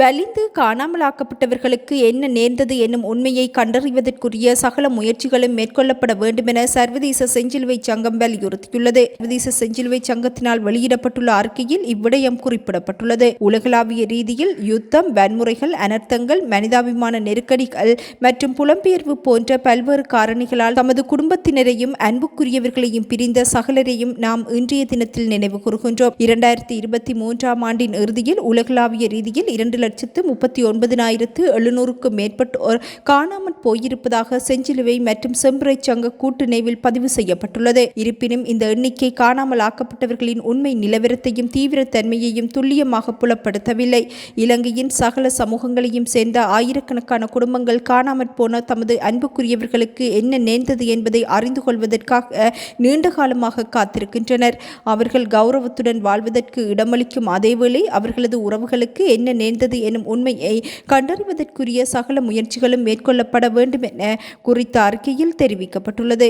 வலிந்து காணாமலாக்கப்பட்டவர்களுக்கு என்ன நேர்ந்தது என்னும் உண்மையை கண்டறிவதற்குரிய சகல முயற்சிகளும் மேற்கொள்ளப்பட வேண்டுமென சர்வதேச செஞ்சிலுவை சங்கம் வலியுறுத்தியுள்ளது. சர்வதேச செஞ்சிலுவை சங்கத்தினால் வெளியிடப்பட்டுள்ள அறிக்கையில் இவ்விடயம் குறிப்பிடப்பட்டுள்ளது. உலகளாவிய ரீதியில் யுத்தம் வன்முறைகள் அனர்த்தங்கள் மனிதாபிமான நெருக்கடிகள் மற்றும் புலம்பெயர்வு போன்ற பல்வேறு காரணிகளால் தமது குடும்பத்தினரையும் அன்புக்குரியவர்களையும் பிரிந்த சகலரையும் நாம் இன்றைய தினத்தில் நினைவு கூறுகின்றோம். இரண்டாயிரத்தி இருபத்தி மூன்றாம் ஆண்டின் இறுதியில் உலகளாவிய ரீதியில் இரண்டு லட்சத்து முப்பத்தி ஒன்பதினாயிரத்து எழுநூறுக்கும் மேற்பட்டோர் காணாமற் போயிருப்பதாக செஞ்சிலுவை மற்றும் செம்பரை சங்க கூட்டுணைவில் பதிவு செய்யப்பட்டுள்ளது. இருப்பினும் இந்த எண்ணிக்கை காணாமல் ஆக்கப்பட்டவர்களின் உண்மை நிலவரத்தையும் தீவிரத்தன்மையையும் துல்லியமாக புலப்படுத்தவில்லை. இலங்கையின் சகல சமூகங்களையும் சேர்ந்த ஆயிரக்கணக்கான குடும்பங்கள் காணாமற் போன தமது அன்புக்குரியவர்களுக்கு என்ன நேர்ந்தது என்பதை அறிந்து கொள்வதற்காக நீண்ட காலமாக காத்திருக்கின்றனர். அவர்கள் கௌரவத்துடன் வாழ்வதற்கு இடமளிக்கும் அதேவேளை அவர்களது உறவுகளுக்கு என்ன நேர்ந்தது எனும் உண்மையை கண்டறிவதற்குரிய சகல முயற்சிகளும் மேற்கொள்ளப்பட வேண்டும் என குறித்த அறிக்கையில் தெரிவிக்கப்பட்டுள்ளது.